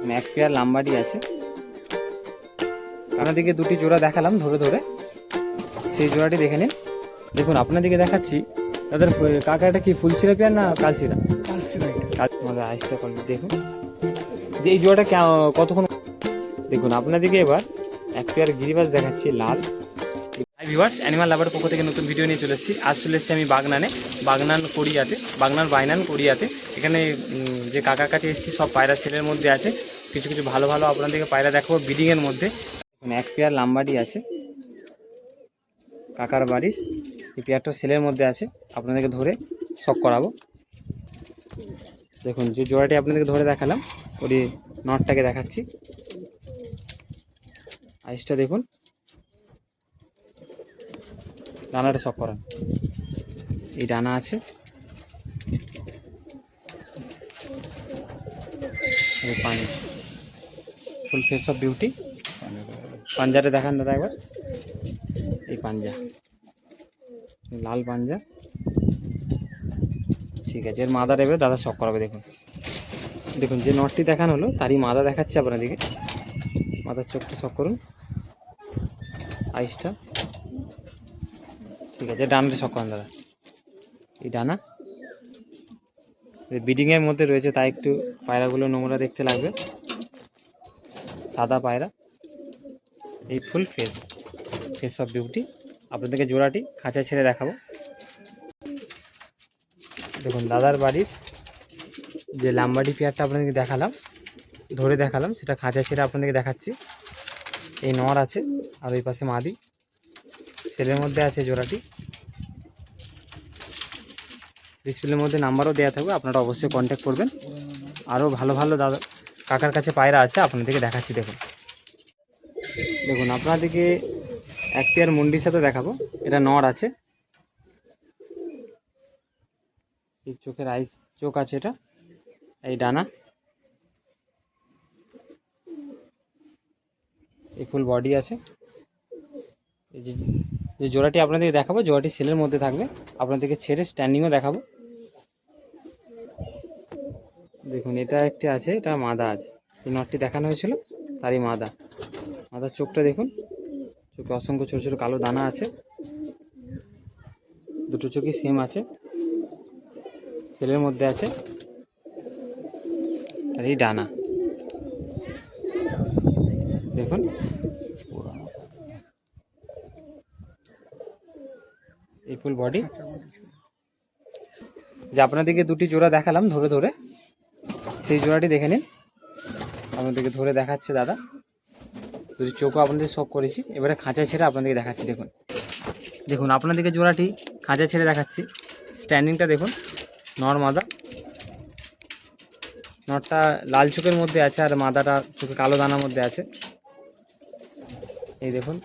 মানে এক পেয়ার লাম্বাডি আছে। আপনাদেরকে দুটি জোড়া দেখালাম ধরে ধরে। সেই জোড়াটি দেখে নিন। দেখুন আপনাদেরকে দেখাচ্ছি তাদের কাকাটা কি ফুলশিরা পেয়ার না কালশিরা কাল- আমাদের আইসটা কোয়ালিটি দেখুন। যে এই জোড়াটা কে- কতক্ষণ দেখুন আপনাদেরকে এবার এক পেয়ার গিরিবাস দেখাচ্ছি লাল। হাই ভিউয়ার্স অ্যানিমাল লাভার পক্ষ থেকে নতুন ভিডিও নিয়ে চলে এসেছি। আজ চলে এসেছি আমি বাগনানে বাগনান কোরিয়াতে বাগনান বাইনান কোরিয়াতে। এখানে যে কাকার কাছে এসেছি সব পায়রা সেলের মধ্যে আছে। কিছু কিছু ভালো ভালো আপনাদেরকে পায়রা দেখাবো বিডিংয়ের মধ্যে। এক পেয়ার লাম্বাডি আছে, কাকার বাড়ির। এই পেয়ারটা সেলের মধ্যে আছে, আপনাদেরকে ধরে শখ করাবো। দেখুন, যে জোড়াটি আপনাদেরকে ধরে দেখালাম ওই নটটাকে দেখাচ্ছি। আইসটা দেখুন, ডানাটা শখ করান। এই ডানা আছে। পানি। Full face of beauty. পাঞ্জাটা দেখান দাদা একবার। এই পাঞ্জা। লাল পাঞ্জা। ঠিক আছে, এর মাদা দেবে দাদা শখ করাবে, দেখুন। দেখুন, যে নটটি দেখানো হলো, তারই মাদা দেখাচ্ছে আপনাদেরকে। মাদার চোখটা শখ করুন। আইসটা। ঠিক আছে, ডানাটা শখ করেন দাদা। এই ডানা। বিডিংয়ের মধ্যে রয়েছে, তাই একটু পায়রাগুলো নোংরা দেখতে লাগবে। সাদা পায়রা। এই full face face of beauty আপনাদেরকে জোড়াটি খাঁচা ছেড়ে দেখাবো। দেখুন, দাদার বাড়ির যে লাম্বাডি পেয়ারটা আপনাদেরকে দেখালাম, ধরে দেখালাম, সেটা খাঁচা ছেড়ে আপনাদেরকে দেখাচ্ছি। এই নর আছে, আর ওই পাশে মাদি। সেলের মধ্যে আছে জোড়াটি। ডিসপ্লের মধ্যে নাম্বারও দেওয়া থাকবে, আপনারা অবশ্যই কন্ট্যাক্ট করবেন। আরও ভালো ভালো দাদা কাকার কাছে পায়রা আছে, আপনাদেরকে দেখাচ্ছি, দেখুন। দেখুন, আপনাদেরকে এক পেয়ার মুন্ডির সাথে দেখাবো। এটা নর আছে। এই চোখের আইস চোখ আছে এটা, এই ডানা। এই ফুল বডি আছে। এই যে জোড়াটি আপনাদেরকে দেখাবো, জোড়াটি সেলের মধ্যে থাকবে। আপনাদেরকে ছেড়ে স্ট্যান্ডিংও দেখাবো। দেখুন, এটা একটি আছে, এটা মাদা আছে। এই নটটি দেখানো হয়েছিল, তারই মাদা। মাদার চোখটা দেখুন, চোখে অসংখ্য ছোটো ছোটো কালো দানা আছে। দুটো চোখই সেম আছে। সেলের মধ্যে আছে, আর এই ডানা। দেখুন। এই ফুল বডি যে আপনাদেরকে দুটি জোড়া দেখালাম ধরে ধরে সেই জোড়াটি দেখে নিন। আপনাদেরকে ধরে দেখাচ্ছে দাদা। দুটি চোখও আপনাদের শখ করেছি। এবারে খাঁচা ছেড়ে আপনাদেরকে দেখাচ্ছি, দেখুন। দেখুন, আপনাদেরকে জোড়াটি খাঁচা ছেড়ে দেখাচ্ছি। স্ট্যান্ডিংটা দেখুন, নর মাদা। নটটা লাল চোখের মধ্যে আছে আর মাদাটা চোখে কালো দানার মধ্যে আছে। এই দেখুন,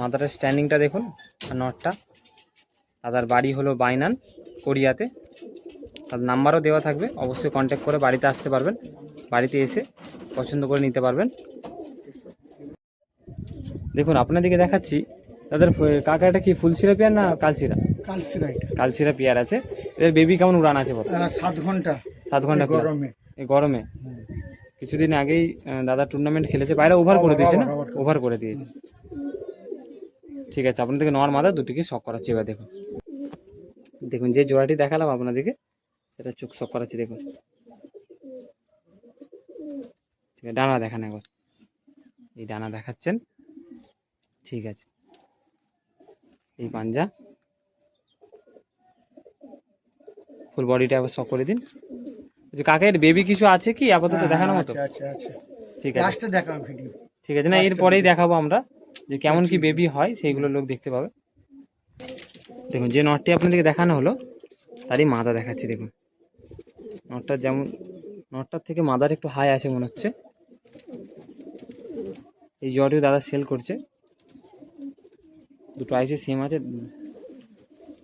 মাদাটার স্ট্যান্ডিংটা দেখুন আর নটটা দাদার বাড়ি হলো বাইনান, কোরিয়াতে। তার নাম্বারও দেওয়া থাকবে। অবশ্যই কন্ট্যাক্ট করে বাড়িতে আসতে পারবেন। বাড়িতে এসে পছন্দ করে নিতে পারবেন। দেখুন আপনাদেরকে দেখাচ্ছি তাদের কাকাটা কি ফুলশিরা পেয়ার না কালসিরা এটা। কালশিরা পেয়ার আছে। এদের বেবি কেমন উড়ান আছে বলো? সাত ঘণ্টা। সাত ঘণ্টা গরমে। এই গরমে। কিছুদিন আগেই দাদা টুর্নামেন্ট খেলেছে। বাইরে ওভার করে দিয়েছে না? ওভার করে দিয়েছে। ঠিক আছে আপনাদেরকে নর মাদা দুটিকে শখ করাচ্ছি এবার দেখুন। দেখুন যে জোড়াটি দেখালাম আপনাদেরকে সেটা চোখ শখ করাচ্ছি দেখুন। ঠিক আছে ডানা দেখান একবার। এই ডানা দেখাচ্ছেন। ঠিক আছে। এই পাঞ্জা। ফুল বডিটা একবার শখ করে দিন। যে কাকের বেবি কিছু আছে কি? আপাতত মতো হ্যাঁ, আছে আছে আছে। ঠিক আছে। লাস্টে দেখাও ভিডিও ঠিক আছে না এরপরেই দেখাবো আমরা যে কেমন কি বেবি হয় সেইগুলো লোক দেখতে পাবে। দেখুন যে নটটি আপনাদেরকে দেখানো হলো তারই মাথা দেখাচ্ছি দেখুন। নটটা যেমন নটটার থেকে মাদার একটু হাই আছে মনে হচ্ছে। এই জটিও দাদা সেল করছে। দুটো আইসি সেম আছে।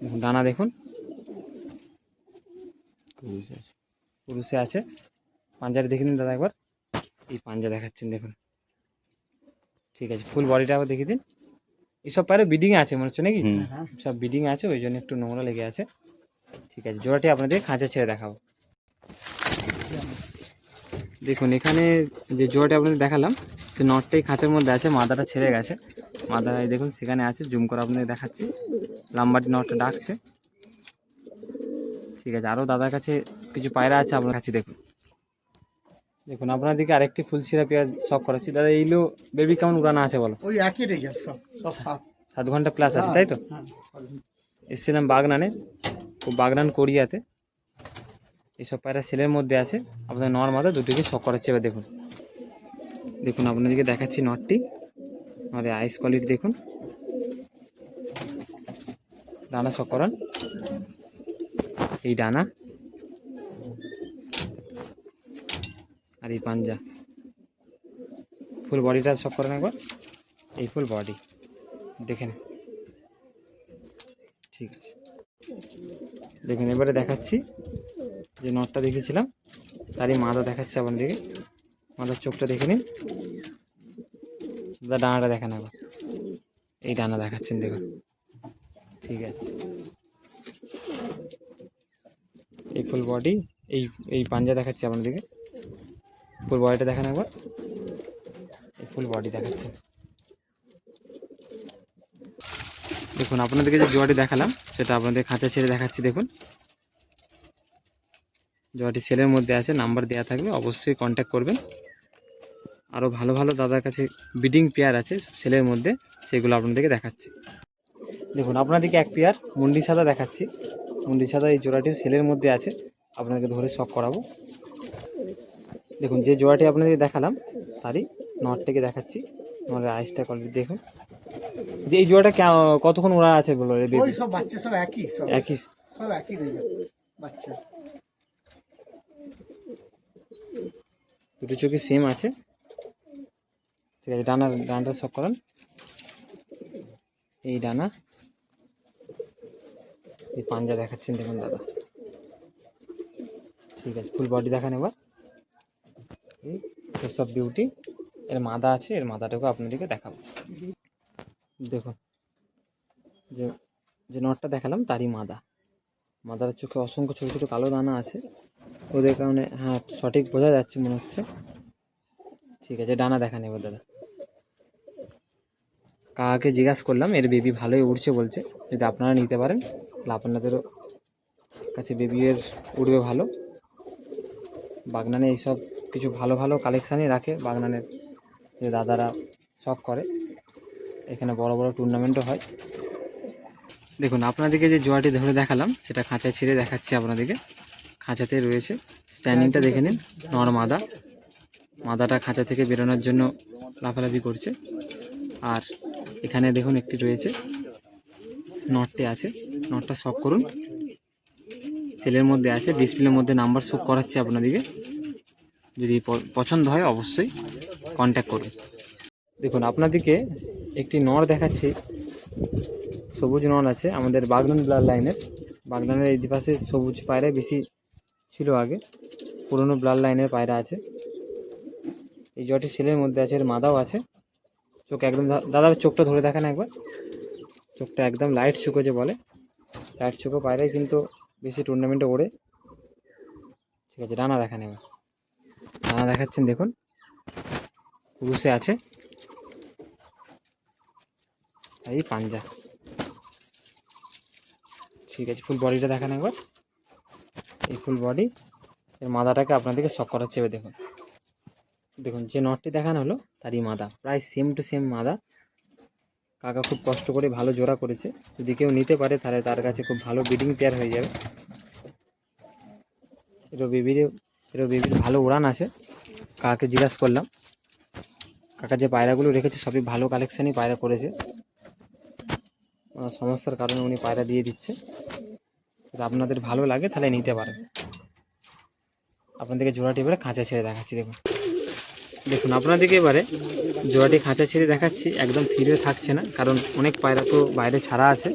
দেখুন দানা দেখুন। পুরুষে আছে। পাঞ্জারে দেখে দিন দাদা একবার। এই পাঞ্জা দেখাচ্ছেন দেখুন। ঠিক আছে ফুল বডিটা আবার দেখিয়ে দিন। এইসব পায়রা বিডিং আছে মনে হচ্ছে নাকি? হ্যাঁ। সব বিডিং আছে ওই জন্য একটু নোংরা লেগে আছে। ঠিক আছে জোড়াটি আপনাদের খাঁচা ছেড়ে দেখাবো। দেখুন এখানে যে জোয়াটা আপনাদের দেখালাম সে নটটাই খাঁচার মধ্যে আছে মাদাটা ছেড়ে গেছে। মাদাটা এই দেখুন সেখানে আছে জুম করে আপনাদের দেখাচ্ছি। লাম্বাটি নটটা ডাকছে। ঠিক আছে আরও দাদার কাছে কিছু পায়রা আছে আপনার কাছে দেখুন। দেখুন আপনার দিকে আরেকটি ফুল ফুলশিরা পেঁয়াজ শখ করাচ্ছি দাদা এইগুলো বেবি কেমন উড়ানো আছে বলো? ওই একই রেজাল্ট সব সব সাত। সাত ঘণ্টা প্লাস আছে তাই তো? হ্যাঁ এসেছিলাম বাগনানে বাগনান কোরিয়াতে। এইসব পায়রা সেলের মধ্যে আছে। আপনাদের নর মাথা দুটিকে শখ করাচ্ছে। এবার দেখুন। দেখুন, আপনাদেরকে দেখাচ্ছি নটটি। আমাদের আইস কোয়ালিটি দেখুন। ডানা করান। এই ডানা। আর এই পাঞ্জা। ফুল বডিটা করেন একবার। এই ফুল বডি। দেখেন ঠিক আছে। দেখুন, এবারে দেখাচ্ছি। যে নটটা দেখেছিলাম, তারই মাথা দেখাচ্ছি আপনাদেরকে। মাথার চোখটা দেখে নিন। দাদা, ডানাটা দেখেন আবার এই ডানা দেখাচ্ছেন, দেখুন। ঠিক আছে। এই ফুল বডি এই এই পাঞ্জা দেখাচ্ছি আপনাদেরকে। ফুল বডিটা দেখেন একবার। এই ফুল বডি দেখাচ্ছেন। দেখুন, আপনাদেরকে যে জোয়াটি দেখালাম, সেটা আপনাদের খাঁচা ছেড়ে দেখাচ্ছি, দেখুন। জোয়াটি সেলের মধ্যে আছে নাম্বার দেওয়া থাকবে অবশ্যই কন্ট্যাক্ট করবেন। আরও ভালো ভালো দাদার কাছে বিডিং পেয়ার আছে সেলের মধ্যে সেগুলো আপনাদেরকে দেখাচ্ছি। দেখুন আপনাদেরকে এক পেয়ার মুন্ডি সাদা দেখাচ্ছি। মুন্ডি সাদা এই জোড়াটিও সেলের মধ্যে আছে আপনাদেরকে ধরে শখ করাবো। দেখুন যে জোড়াটি আপনাদেরকে দেখালাম তারই নটটাকে দেখাচ্ছি। নটের আইসটা কোয়ালিটি দেখুন। যে এই জোড়াটা কে- কতক্ষণ ওরা আছে বলো রে সব বাচ্চা সব একই সব একই। সব একই বাচ্চা। দুটো চোখে সেম আছে। ঠিক আছে ডানা ডানাটা সব করান। এই ডানা। এই পাঞ্জা দেখাচ্ছেন দেখুন দাদা। ঠিক আছে ফুল বডি দেখান এবার। এই সব বিউটি এর মাদা আছে, এর মাদাটাকে আপনাদেরকে দেখাবো। দেখুন, যে যে নটটা দেখালাম, তারই মাদা। মাদার চোখে অসংখ্য ছোটো ছোটো কালো দানা আছে। ওদের কারণে হ্যাঁ সঠিক বোঝা যাচ্ছে মনে হচ্ছে। ঠিক আছে, ডানা দেখান এবার দাদা কাকাকে জিজ্ঞাসা করলাম, এর বেবি ভালোই উঠছে বলছে। যদি আপনারা নিতে পারেন, তাহলে আপনাদেরও কাছে বেবি এর উঠবে ভালো। বাগনানে এইসব কিছু ভালো ভালো কালেকশানই রাখে। বাগনানের যে দাদারা শখ করে, এখানে বড় বড় টুর্নামেন্টও হয়। দেখুন, আপনাদেরকে যে জোয়াটি ধরে দেখালাম, সেটা খাঁচায় ছেড়ে দেখাচ্ছি আপনাদেরকে। খাঁচাতে রয়েছে। স্ট্যান্ডিংটা দেখে নিন। নর মাদা। মাদাটা খাঁচা থেকে বেরোনোর জন্য লাফালাফি করছে। আর এখানে দেখুন একটি রয়েছে। নটটি আছে। নটটা শক করুন। সেলের মধ্যে আছে। ডিসপ্লের মধ্যে নাম্বার শো করাচ্ছে আপনাদেরকে। যদি পছন্দ হয় অবশ্যই কন্ট্যাক্ট করুন। দেখুন, আপনাদেরকে একটি নর দেখাচ্ছি। সবুজ নর আছে। আমাদের বাগনান ব্লাড লাইনের। বাগনানের এই পাশে সবুজ পায়রা বেশি ছিল আগে। পুরনো ব্লাড লাইনের পায়রা আছে। এই জটি সেলের মধ্যে আছে, এর মাদাও আছে। চোখ একদম দাদা চোখটা ধরে দেখেন একবার। চোখটা একদম লাইট চোখো যে বলে। লাইট চোখো পায়রাই কিন্তু বেশি টুর্নামেন্টে ওড়ে। ঠিক আছে ডানা দেখান এবার। ডানা দেখাচ্ছেন, দেখুন। পুরুষে আছে। এই পাঞ্জা। ঠিক আছে ফুল বডিটা দেখান একবার। এই ফুল বডি এর মাদাটাকে আপনাদেরকে শক করাচ্ছে। এবার দেখুন দেখুন, যে নটটি দেখানো হলো, তারই মাদা, প্রায় সেম টু সেম মাদা। কাকা খুব কষ্ট করে ভালো জোড়া করেছে। যদি কেউ নিতে পারে, তাহলে তার কাছে খুব ভালো ব্রিডিং পেয়ার হয়ে যাবে। এরও বেবির এরও বেবির ভালো উড়ান আছে। কাকাকে জিজ্ঞাসা করলাম, কাকা যে পায়রাগুলো রেখেছে, সবই ভালো কালেকশানই পায়রা করেছে। সমস্যার কারণে উনি পায়রা দিয়ে দিচ্ছে। যদি আপনাদের ভালো লাগে তাহলে নিতে পারেন। আপনাদেরকে জোড়াটি এবারে খাঁচা ছেড়ে দেখাচ্ছি, দেখুন। দেখুন, আপনাদেরকে এবারে জোড়াটি খাঁচা ছেড়ে দেখাচ্ছি, একদম থিরে থাকছে না, কারণ অনেক পায়রা তো বাইরে ছাড়া আছে,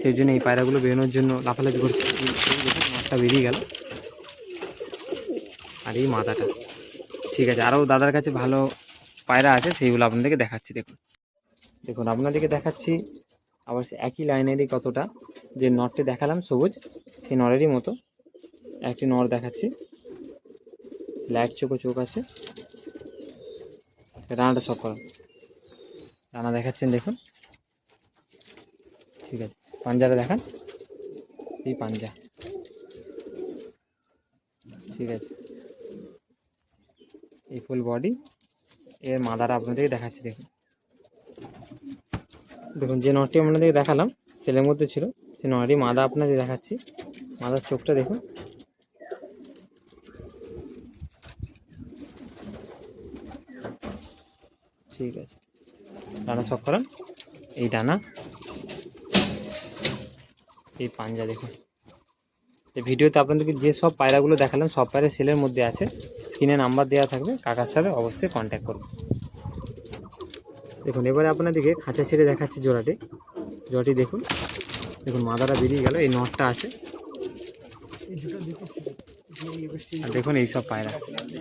সেই জন্য এই পায়রাগুলো বেরোনোর জন্য লাফালাফি করছে। মাঠটা বেরিয়ে গেল। আর এই মাথাটা। ঠিক আছে, আরও দাদার কাছে ভালো পায়রা আছে, সেইগুলো আপনাদেরকে দেখাচ্ছি, দেখুন। দেখুন, আপনাদেরকে দেখাচ্ছি, আবার সে একই লাইনেরই কতটা, যে নটটি দেখালাম সবুজ সেই নরেরই মতো। একটি নর দেখাচ্ছি। লাইট চোখও চোখ আছে। রানাটা সব করা। রানা দেখাচ্ছেন, দেখুন। ঠিক আছে। পাঞ্জাটা দেখান। এই পাঞ্জা। ঠিক আছে। এই ফুল বডি। এর মাদাটা আপনাদেরকে দেখাচ্ছি, দেখুন। দেখুন, যে নটটি আপনাদেরকে দেখালাম, সেলের মধ্যে ছিল, সেই নটি মাদা আপনাদের দেখাচ্ছি। মাদার চোখটা দেখুন। ঠিক আছে। ডানা করান। এই ডানা। এই পাঞ্জা দেখুন। এই ভিডিওতে আপনাদেরকে যে সব পায়রাগুলো দেখালাম, সব পায়রা সেলের মধ্যে আছে। স্ক্রিনে নাম্বার দেওয়া থাকবে। কাকার সাথে অবশ্যই কন্ট্যাক্ট করুন দেখুন, এবারে আপনাদেরকে খাঁচা ছেড়ে দেখাচ্ছি জোড়াটি। জোড়াটি দেখুন। দেখুন মাদাটা বেরিয়ে গেল। এই নটটা আছে এই দুটো দেখো যে এবার সেই আর দেখুন এই সব পায়রা।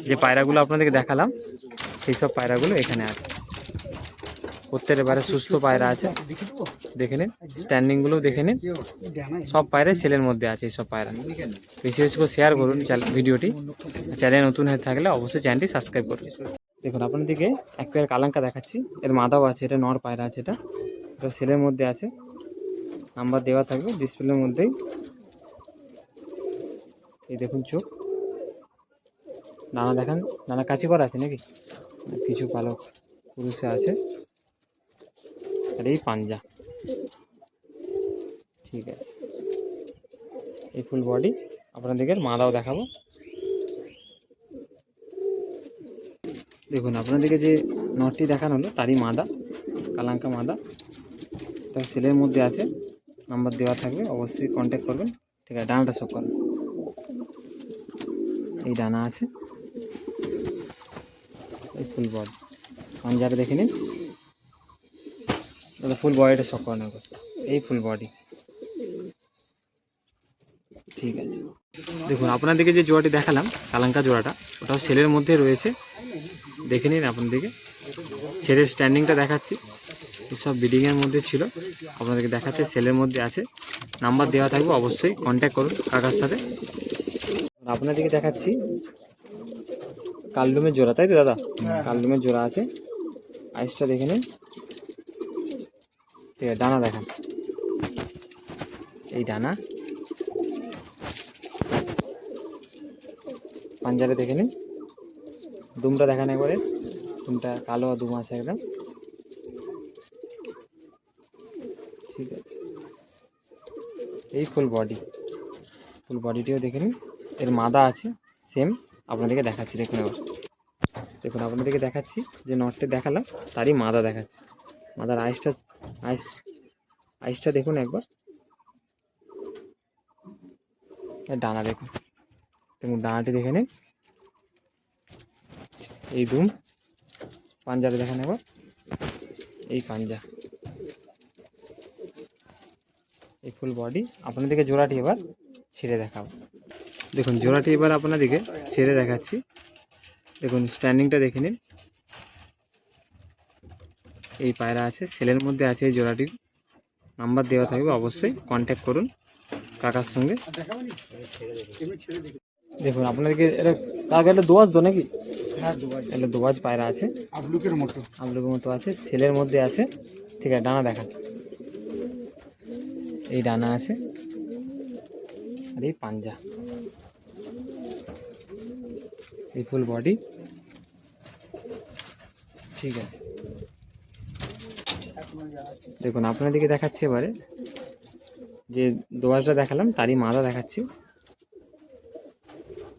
যে পায়রাগুলো আপনাদেরকে দেখালাম, সেই সব পায়রাগুলো এখানে আছে। প্রত্যেক এবারে সুস্থ পায়রা আছে। দেখে নিন স্ট্যান্ডিংগুলোও দেখে নিন। সব পায়রাই সেলের মধ্যে আছে এই সব পায়রা। বেশি বেশি করে শেয়ার করুন ভিডিওটি চ্যানেল নতুন হয়ে থাকলে অবশ্যই চ্যানেলটি সাবস্ক্রাইব করুন। দেখুন, আপনাদেরকে এক পেয়ার কালাঙ্কা দেখাচ্ছি। এর মাদাও আছে, এটা নর পায়রা আছে, এটা। এটা সেলের মধ্যে আছে। নাম্বার দেওয়া থাকবে ডিসপ্লের মধ্যেই। এই দেখুন চোখ। নানা দেখান, নানা কাছে করা আছে নাকি? কিছু পালক পুরুষে আছে। আর এই পাঞ্জা। ঠিক আছে। এই ফুল বডি, আপনাদেরকে মাদাও দেখাবো। দেখুন, আপনাদেরকে যে নটটি দেখানো হলো, তারই মাদা, কালাঙ্কা মাদা। এটা সেলের মধ্যে আছে, নাম্বার দেওয়া থাকবে, অবশ্যই কন্ট্যাক্ট করবেন। ঠিক আছে, ডানাটা সব করেন এই ডানা আছে। এই ফুল বডি। পাঞ্জাবে দেখে নিন। দাদা ফুল বডিটা করানো হবে এই ফুল বডি। ঠিক আছে। দেখুন আপনাদেরকে যে জোড়াটি দেখালাম, কালাঙ্কা জোড়াটা, ওটাও সেলের মধ্যে রয়েছে। দেখে নিন আপনাদেরকে ছেলের স্ট্যান্ডিংটা দেখাচ্ছি। সব বিডিংয়ের মধ্যে ছিল। আপনাদেরকে দেখাচ্ছে, সেলের মধ্যে আছে। নাম্বার দেওয়া থাকবে, অবশ্যই কন্ট্যাক্ট করুন কাকার সাথে। আপনাদেরকে দেখাচ্ছি। কালডুমের জোড়া তাই তো দাদা? কালডুমের জোড়া আছে। আইসটা দেখে নিন। ঠিক আছে ডানা দেখান। এই ডানা পাঞ্জারে দেখে নিন। দুমটা দেখান একবারে। দুমটা কালো আর দুম আছে একদম। ঠিক আছে। এই ফুল বডি। ফুল বডিটিও দেখে নিন। এর মাদা আছে সেম আপনাদেরকে দেখাচ্ছি, দেখুন এবার। দেখুন, আপনাদেরকে দেখাচ্ছি যে নটটি দেখালাম, তারই মাদা দেখাচ্ছি। মাদার আইসটা আইস আইসটা দেখুন একবার। ডানা দেখুন। দেখুন, ডানাটি দেখে নিন। এই দুম, পাঞ্জাটা দেখেন একবার এই পাঞ্জা। এই ফুল বডি আপনাদেরকে জোড়াটি এবার ছেড়ে দেখাবো। দেখুন জোড়াটি এবার আপনাদেরকে ছেড়ে দেখাচ্ছি। দেখুন স্ট্যান্ডিংটা দেখে নিন। এই পায়রা আছে সেলের মধ্যে আছে এই জোড়াটি। নাম্বার দেওয়া থাকবে অবশ্যই কন্ট্যাক্ট করুন কাকার সঙ্গে। দেখুন আপনাদেরকে এটা কাকা এটা দোয়াজ তো নাকি? হ্যাঁ এটা দোয়াজ পায়রা আছে। আবলুকের মতো। আমলুকের মতো আছে সেলের মধ্যে আছে। ঠিক আছে ডানা দেখান। এই ডানা আছে। আর এই পাঞ্জা। এই ফুল বডি। ঠিক আছে। দেখুন আপনাদেরকে দেখাচ্ছি এবারে। যে দোয়াজটা দেখালাম তারই মাদা দেখাচ্ছি।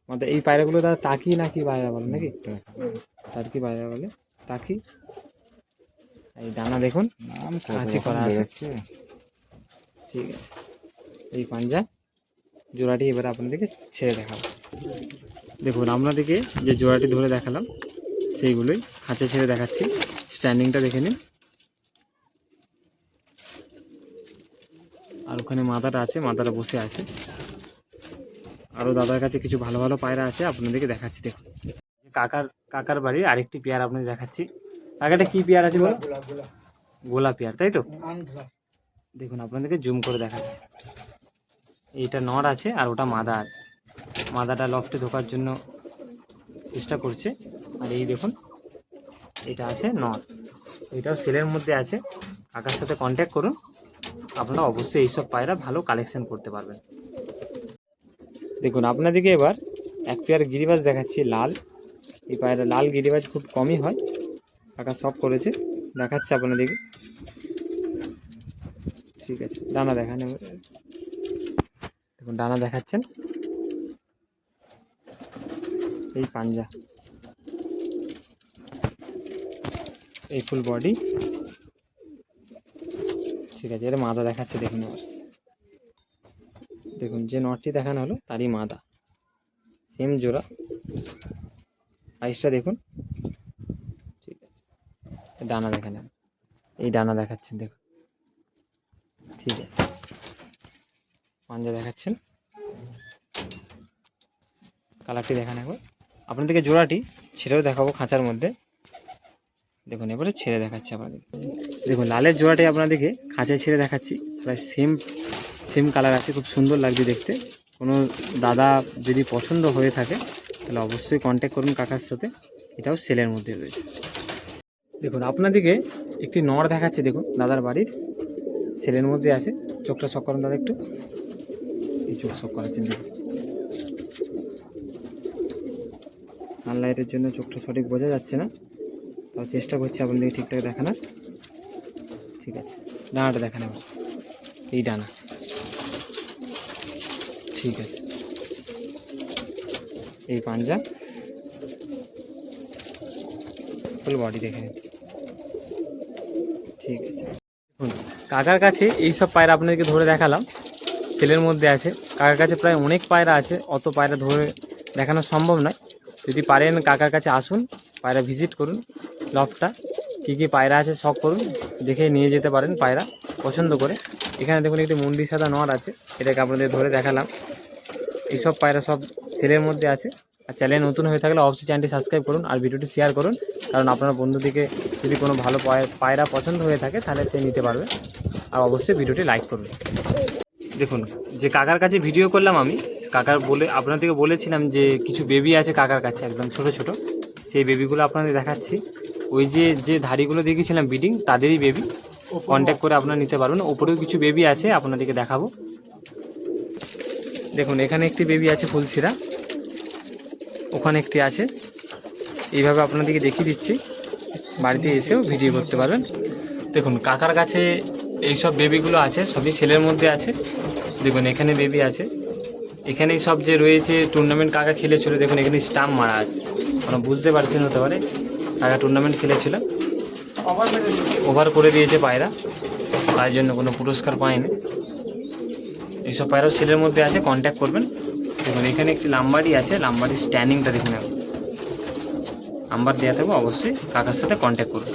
মাদা এই পায়রাগুলো তারা টাকি না কি পায়রা বলে নাকি? তার কি পায়রা বলে টাকি। এই দানা দেখুন কাঁচি করা আছে। ঠিক আছে। এই পাঞ্জা জোড়াটি এবার আপনাদেরকে ছেড়ে দেখাবো। দেখুন আপনাদেরকে যে জোড়াটি ধরে দেখালাম, সেইগুলোই খাঁচে ছেড়ে দেখাচ্ছি। স্ট্যান্ডিংটা দেখে নিন। আর ওখানে মাথাটা আছে, মাথাটা বসে আছে। আরও দাদার কাছে কিছু ভালো ভালো পায়রা আছে, আপনাদেরকে দেখাচ্ছি, দেখুন। কাকার কাকার বাড়ির আরেকটি পেয়ার আপনাদের দেখাচ্ছি। কাকাটা কি পেয়ার আছে বলো গোলা পেয়ার, তাই তো? দেখুন, আপনাদেরকে জুম করে দেখাচ্ছি। এইটা নর আছে আর ওটা মাদা আছে। মাদাটা লফটে ঢোকার জন্য চেষ্টা করছে। আর এই দেখুন, এটা আছে নর এটাও সেলের মধ্যে আছে। কাকার সাথে কন্ট্যাক্ট করুন। আপনারা অবশ্যই এইসব পায়রা ভালো কালেকশন করতে পারবেন। দেখুন, আপনাদেরকে এবার এক পেয়ার গিরিবাজ দেখাচ্ছি লাল। এই পায়রা লাল গিরিবাজ খুব কমই হয়। কাকা সব করেছে। দেখাচ্ছে আপনাদেরকে। ঠিক আছে, ডানা দেখান দেখুন, ডানা দেখাচ্ছেন। এই পাঞ্জা। এই ফুল বডি ঠিক আছে, এটা মাদা দেখাচ্ছে, দেখুন এবার দেখুন, যে নটটি দেখানো হলো, তারই মাদা। সেম জোড়া। আইসটা দেখুন। ঠিক আছে ডানা দেখে নেন। এই ডানা দেখাচ্ছেন, দেখুন। ঠিক আছে, পাঞ্জা দেখাচ্ছেন। কালারটি দেখান একবার। আপনাদেরকে জোড়াটি ছেড়েও দেখাবো খাঁচার মধ্যে। দেখুন, এবারে ছেড়ে দেখাচ্ছি আপনাদের। দেখুন, লালের জোড়াটি আপনাদেরকে খাঁচায় ছেড়ে দেখাচ্ছি। প্রায় সেম সেম কালার আছে, খুব সুন্দর লাগছে দেখতে। কোনো দাদা যদি পছন্দ হয়ে থাকে, তাহলে অবশ্যই কন্ট্যাক্ট করুন কাকার সাথে। এটাও সেলের মধ্যে রয়েছে। দেখুন, আপনাদেরকে একটি নড় দেখাচ্ছে, দেখুন, দাদার বাড়ির। সেলের মধ্যে আছে। চোখটা শখ করুন দাদা একটু। এই চোখ শখ করাচ্ছেন, দেখুন। সানলাইটের জন্য চোখটা সঠিক বোঝা যাচ্ছে না। তাও চেষ্টা করছি আপনাদেরকে ঠিকঠাক দেখানোর। ঠিক আছে। ডানাটা দেখান এবার। এই ডানা। ঠিক আছে। এই পাঞ্জা। ফুল বডি দেখে নিন। ঠিক আছে। কাকার কাছে এই সব পায়রা আপনাদেরকে ধরে দেখালাম। সেলের মধ্যে আছে। কাকার কাছে প্রায় অনেক পায়রা আছে। অত পায়রা ধরে দেখানো সম্ভব নয়। যদি পারেন কাকার কাছে আসুন, পায়রা ভিজিট করুন, লফটা, কী কী পায়রা আছে শখ করুন, দেখে নিয়ে যেতে পারেন পায়রা, পছন্দ করে। এখানে দেখুন একটি মুন্ডি সাদা নর আছে, এটাকে আপনাদের ধরে দেখালাম। এইসব পায়রা সব সেলের মধ্যে আছে। আর চ্যানেল নতুন হয়ে থাকলে অবশ্যই চ্যানেলটি সাবস্ক্রাইব করুন আর ভিডিওটি শেয়ার করুন। কারণ আপনার বন্ধুদিকে যদি কোনো ভালো পায়- পায়রা পছন্দ হয়ে থাকে, তাহলে সে নিতে পারবে। আর অবশ্যই ভিডিওটি লাইক করুন। দেখুন, যে কাকার কাছে ভিডিও করলাম আমি কাকার বলে আপনাদেরকে বলেছিলাম যে কিছু বেবি আছে কাকার কাছে একদম ছোট ছোট। সেই বেবিগুলো আপনাদের দেখাচ্ছি। ওই যে যে ধাড়িগুলো দেখেছিলাম বিডিং তাদেরই বেবি কন্ট্যাক্ট করে আপনারা নিতে পারবেন। ওপরেও কিছু বেবি আছে আপনাদেরকে দেখাবো। দেখুন এখানে একটি বেবি আছে ফুলসিরা ওখানে একটি আছে। এইভাবে আপনাদেরকে দেখিয়ে দিচ্ছি। বাড়িতে এসেও ভিডিও করতে পারবেন। দেখুন কাকার কাছে এইসব বেবিগুলো আছে সবই সেলের মধ্যে আছে। দেখুন এখানে বেবি আছে। এখানেই সব যে রয়েছে টুর্নামেন্ট কাকা খেলেছিল দেখুন এখানে স্টাম্প মারা আছে। আপনারা বুঝতে পারছেন হতে পারে? কাকা টুর্নামেন্ট খেলেছিল। ওভার করে দিয়েছে পায়রা। তার জন্য কোনো পুরস্কার পায়নি। এইসব পায়রাও সেলের মধ্যে আছে কন্ট্যাক্ট করবেন। দেখুন এখানে একটি লাম্বারই আছে। লাম্বারির স্ট্যান্ডিংটা দেখুন নাম্বার দেওয়া থাকবে অবশ্যই কাকার সাথে কন্ট্যাক্ট করুন।